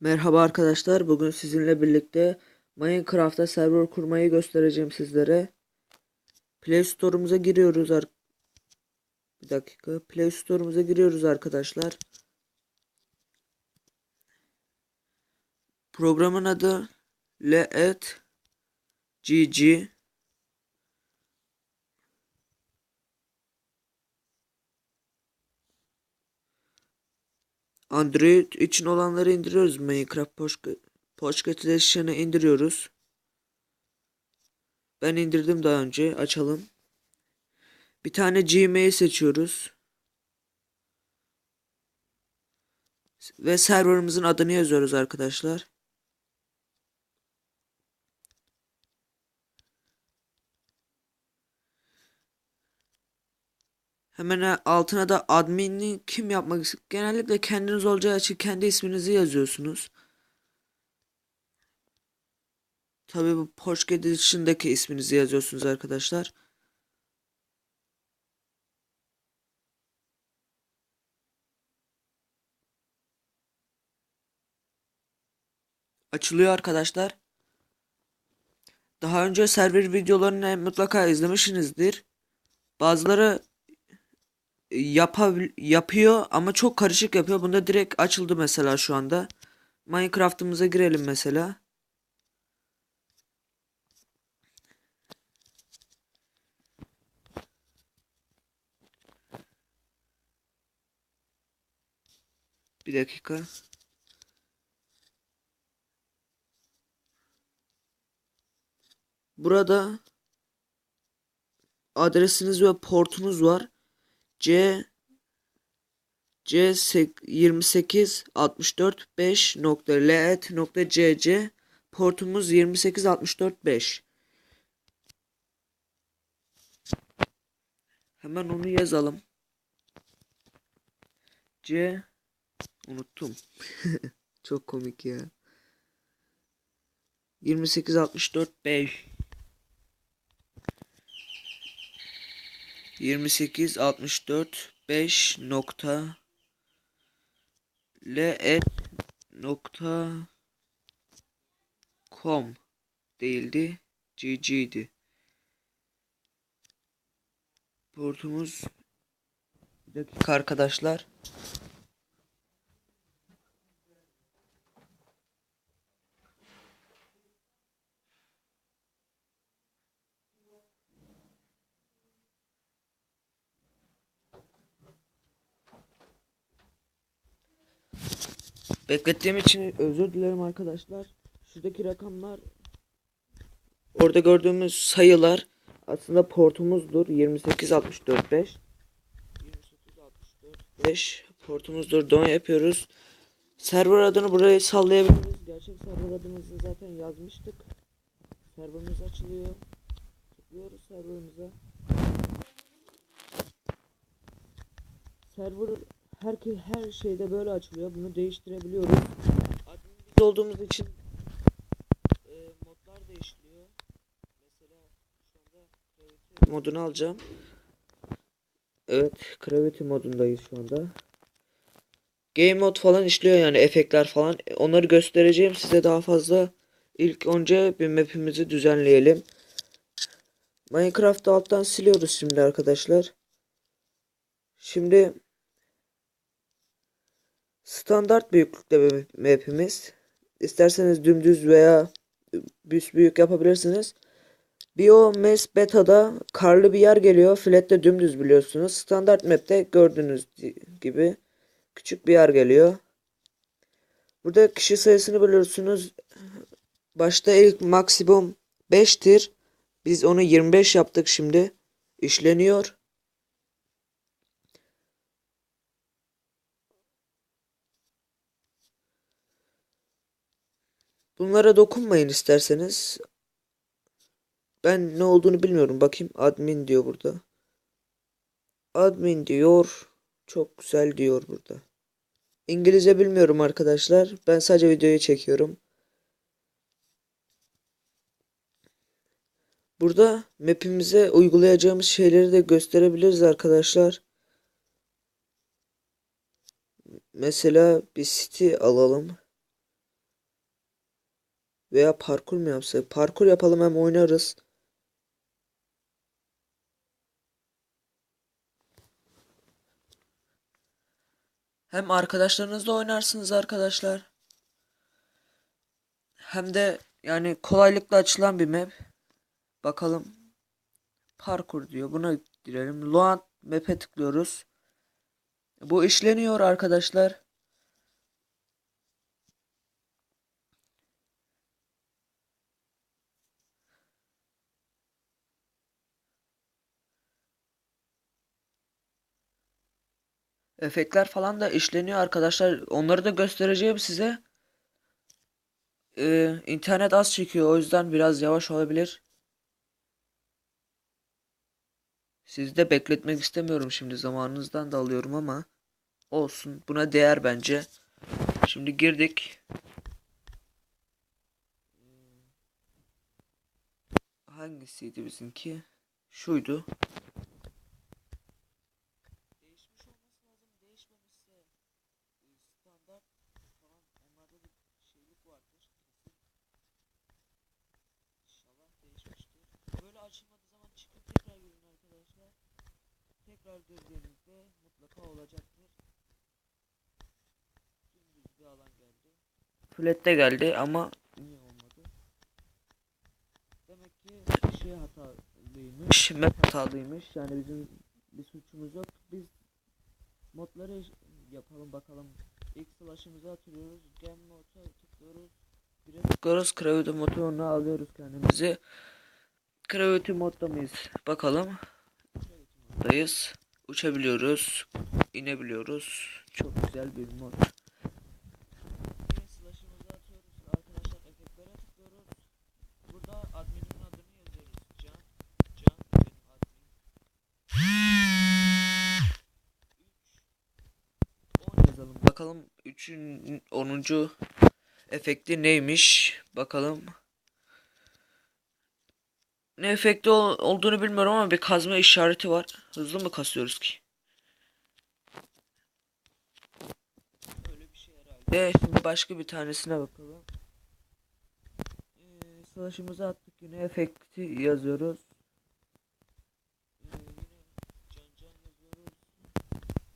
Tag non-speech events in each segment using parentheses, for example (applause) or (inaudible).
Merhaba arkadaşlar. Bugün sizinle birlikte Minecraft'ta server kurmayı göstereceğim sizlere. Play Store'umuza giriyoruz. Bir dakika. Play Store'umuza giriyoruz arkadaşlar. Programın adı Let GG. Android için olanları indiriyoruz. Minecraft Pocket, Edition'ı indiriyoruz. Ben indirdim daha önce. Açalım. Bir tane Gmail seçiyoruz. Ve serverımızın adını yazıyoruz arkadaşlar. Hemen altına da admin'i kim yapmak genellikle kendiniz olacağı için kendi isminizi yazıyorsunuz. Tabii bu Pocket Edition'daki isminizi yazıyorsunuz arkadaşlar. Açılıyor arkadaşlar. Daha önce server videolarını mutlaka izlemişsinizdir. Bazıları yapabil yapıyor ama çok karışık yapıyor. Bunda direkt açıldı mesela şu anda. Minecraft'ımıza girelim mesela. Bir dakika. Burada adresiniz ve portunuz var. C C 28 64 5 nokta let nokta cc portumuz 28 64 5 Hemen onu yazalım. C unuttum. (laughs) Çok komik ya. 28 64 5 28 64 5 nokta let nokta com değildi gg'di portumuz dakika arkadaşlar Beklettiğim için özür dilerim arkadaşlar. Şuradaki rakamlar orada gördüğümüz sayılar aslında portumuzdur. 28645 28645 portumuzdur. Don yapıyoruz. Server adını buraya sallayabiliriz. Gerçek server adımızı zaten yazmıştık. Serverımız açılıyor. Tıklıyoruz serverımıza. Server her her şeyde böyle açılıyor. Bunu değiştirebiliyoruz. Adminimiz olduğumuz için e, modlar değişiliyor. Mesela şu anda modunu alacağım. Evet, Gravity modundayız şu anda. Game mod falan işliyor yani efektler falan. Onları göstereceğim size daha fazla. İlk önce bir map'imizi düzenleyelim. Minecraft'ı alttan siliyoruz şimdi arkadaşlar. Şimdi Standart büyüklükte bir map'imiz. İsterseniz dümdüz veya büs büyük yapabilirsiniz. BioMass Beta'da karlı bir yer geliyor. Flat'te dümdüz biliyorsunuz. Standart map'te gördüğünüz gibi küçük bir yer geliyor. Burada kişi sayısını biliyorsunuz. Başta ilk maksimum 5'tir. Biz onu 25 yaptık şimdi. İşleniyor. Bunlara dokunmayın isterseniz. Ben ne olduğunu bilmiyorum. Bakayım admin diyor burada. Admin diyor. Çok güzel diyor burada. İngilizce bilmiyorum arkadaşlar. Ben sadece videoyu çekiyorum. Burada map'imize uygulayacağımız şeyleri de gösterebiliriz arkadaşlar. Mesela bir city alalım. Veya parkur mu yapsak? Parkur yapalım hem oynarız. Hem arkadaşlarınızla oynarsınız arkadaşlar. Hem de yani kolaylıkla açılan bir map. Bakalım. Parkur diyor. Buna girelim. Loan map'e tıklıyoruz. Bu işleniyor arkadaşlar. Efektler falan da işleniyor arkadaşlar. Onları da göstereceğim size. Ee, internet az çekiyor. O yüzden biraz yavaş olabilir. Sizi de bekletmek istemiyorum şimdi. Zamanınızdan da alıyorum ama olsun. Buna değer bence. Şimdi girdik. Hangisiydi bizimki? Şuydu. Tekrar girdiğinizde mutlaka olacaktır. Dümdüz bir alan geldi. Flat'te geldi ama niye olmadı? Demek ki şey hatalıymış, map hatalıymış. Yani bizim bir suçumuz yok. Biz modları yapalım bakalım. İlk flash'ımızı atıyoruz. Game mode'a tıklıyoruz. Bire tıklıyoruz. Gravity motorunu alıyoruz kendimizi. Gravity modda mıyız? Bakalım. Moddayız. Uçabiliyoruz. inebiliyoruz. Çok güzel bir mod. Yine slash'ımızı atıyoruz. Arkadaşlar efektlere tıklıyoruz. Burada adminin adını yazıyoruz. Can. Can benim admin. 10 yazalım. Bakalım 3'ün 10. efekti neymiş? Bakalım. Ne efekti ol- olduğunu bilmiyorum ama bir kazma işareti var. Hızlı mı kasıyoruz ki? Öyle bir şey herhalde. Şimdi başka bir tanesine bakalım. Ee, slash'ımızı attık yine efekti yazıyoruz. Ee, yine can can yazıyoruz.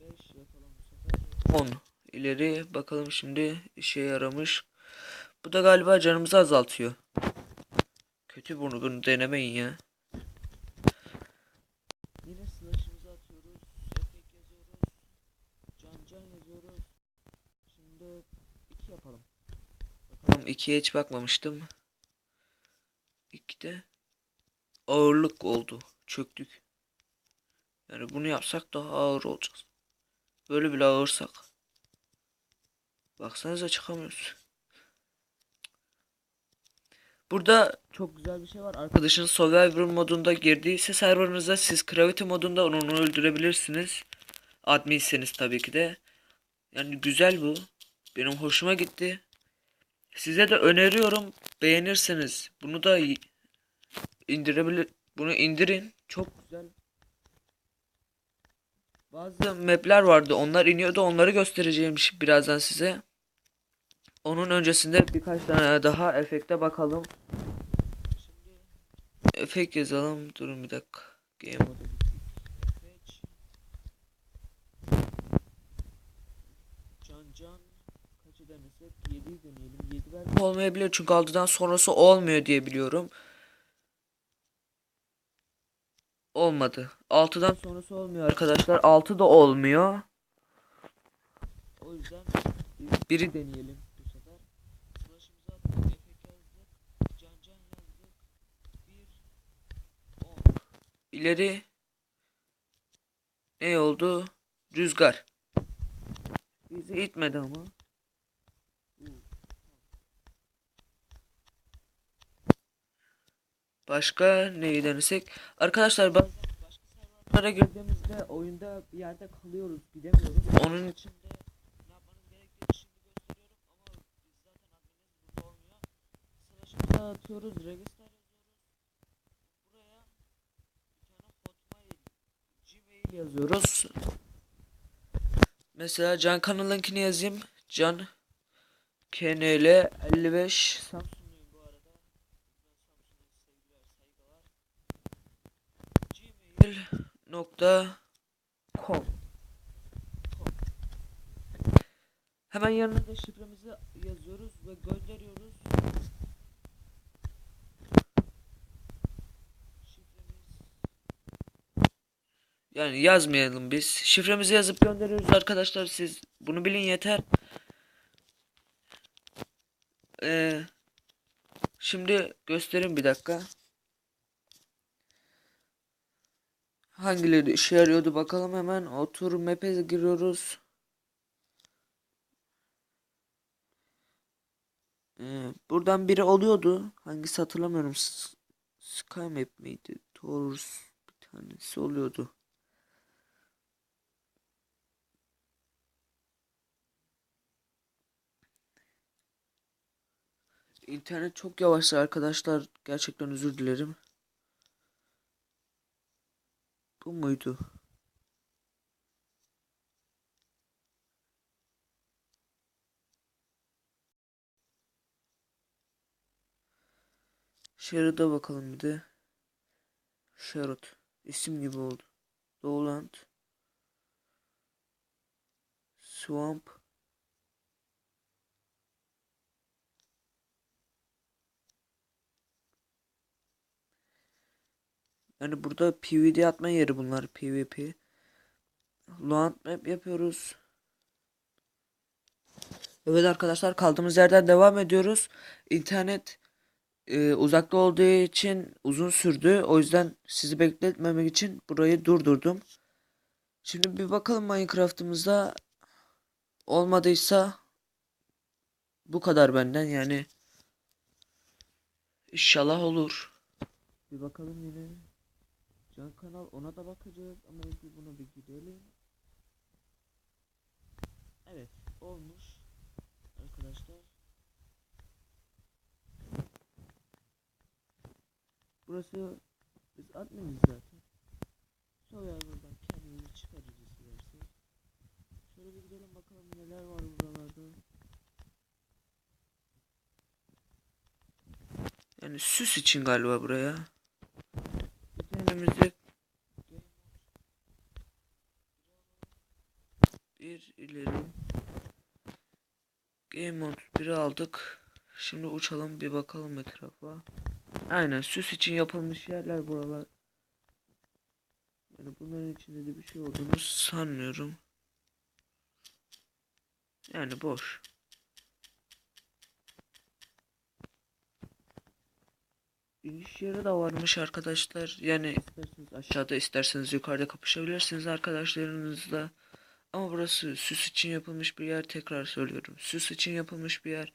5 yapalım bu sefer. 10 ileri bakalım şimdi işe yaramış. Bu da galiba canımızı azaltıyor. Kötü bunu bunu denemeyin ya. Yine slash'ımızı atıyoruz. Efekt yazıyoruz. Can can yazıyoruz. Şimdi 2 yapalım. Bakalım 2'ye hiç bakmamıştım. 2'de ağırlık oldu. Çöktük. Yani bunu yapsak daha ağır olacağız. Böyle bile ağırsak. Baksanıza çıkamıyoruz. Burada çok güzel bir şey var. Arkadaşınız Survivor modunda girdiyse serverınıza siz Gravity modunda onu öldürebilirsiniz. Adminseniz tabii ki de. Yani güzel bu. Benim hoşuma gitti. Size de öneriyorum. Beğenirseniz bunu da indirebilir. Bunu indirin. Çok güzel. Bazı map'ler vardı. Onlar iniyordu. Onları göstereceğim birazdan size. Onun öncesinde birkaç tane daha efekte bakalım. Şimdi efekt yazalım. Durun bir dakika. Game. Efekt. Can can. Kaçı denesek? 7'yi deneyelim. 7 belki olmayabilir çünkü 6'dan sonrası olmuyor diye biliyorum. Olmadı. 6'dan sonrası olmuyor arkadaşlar. 6 da olmuyor. O yüzden biri deneyelim bu sefer. Flash'ımızı attık, efekt yazdık, can can yazdık. 1 10 İleri ne oldu? Rüzgar. Bizi itmedi ama. Başka neyi denesek? Arkadaşlar bazen başka serverlara girdiğimizde oyunda bir yerde kalıyoruz, gidemiyoruz. Onun için de yapmanız gerektiğini şimdi gösteriyorum ama biz zaten adminimiz burada olmuyor. Slash'ımıza atıyoruz, register yazıyoruz. Mesela Can kanalınkini yazayım. Can KNL 55 Samsunluyum bu arada. Gmail nokta com. Hemen yanına da şifremizi yazıyoruz ve gönderiyoruz. Yani yazmayalım biz. Şifremizi yazıp gönderiyoruz arkadaşlar. Siz bunu bilin yeter. Ee, şimdi göstereyim bir dakika. Hangileri işe yarıyordu bakalım hemen. Otur map'e giriyoruz. Ee, buradan biri oluyordu. Hangisi hatırlamıyorum. SkyMap miydi? Tours bir tanesi oluyordu. İnternet çok yavaştı arkadaşlar. Gerçekten özür dilerim. Bu muydu? Sherrod'a bakalım bir de. Sherrod. isim gibi oldu. Lowland. Swamp. Yani burada PvD atma yeri bunlar. PvP. Lowland map yapıyoruz. Evet arkadaşlar kaldığımız yerden devam ediyoruz. İnternet e, uzakta olduğu için uzun sürdü. O yüzden sizi bekletmemek için burayı durdurdum. Şimdi bir bakalım Minecraft'ımızda olmadıysa bu kadar benden yani inşallah olur. Bir bakalım yine. Can kanal ona da bakacağız ama önce buna bir gidelim. Evet olmuş arkadaşlar. Burası biz adminiz zaten. Survivor'dan kendimizi çıkaracağız isterseniz. Şöyle bir gidelim bakalım neler var buralarda. Yani süs için galiba buraya. Önümüzde bir ileri Game Mode 1'i aldık. Şimdi uçalım bir bakalım etrafa. Aynen süs için yapılmış yerler buralar. Yani bunların içinde de bir şey olduğunu sanmıyorum. Yani boş. İniş yeri de varmış arkadaşlar. Yani isterseniz aşağıda isterseniz yukarıda kapışabilirsiniz arkadaşlarınızla. Ama burası süs için yapılmış bir yer tekrar söylüyorum. Süs için yapılmış bir yer.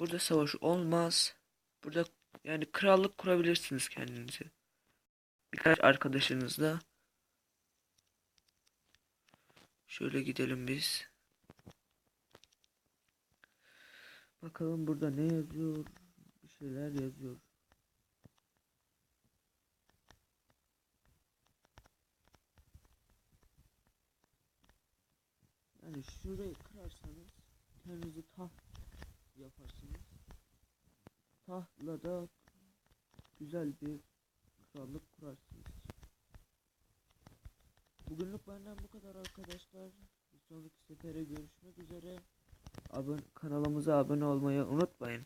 Burada savaş olmaz. Burada yani krallık kurabilirsiniz kendinize. Birkaç arkadaşınızla. Şöyle gidelim biz. Bakalım burada ne yazıyor? Bir şeyler yazıyor. Yani şurayı kırarsanız kendinizi taht yaparsınız. Tahtla da güzel bir krallık kurarsınız. Bugünlük benden bu kadar arkadaşlar. Bir sonraki sefere görüşmek üzere. Abone, kanalımıza abone olmayı unutmayın.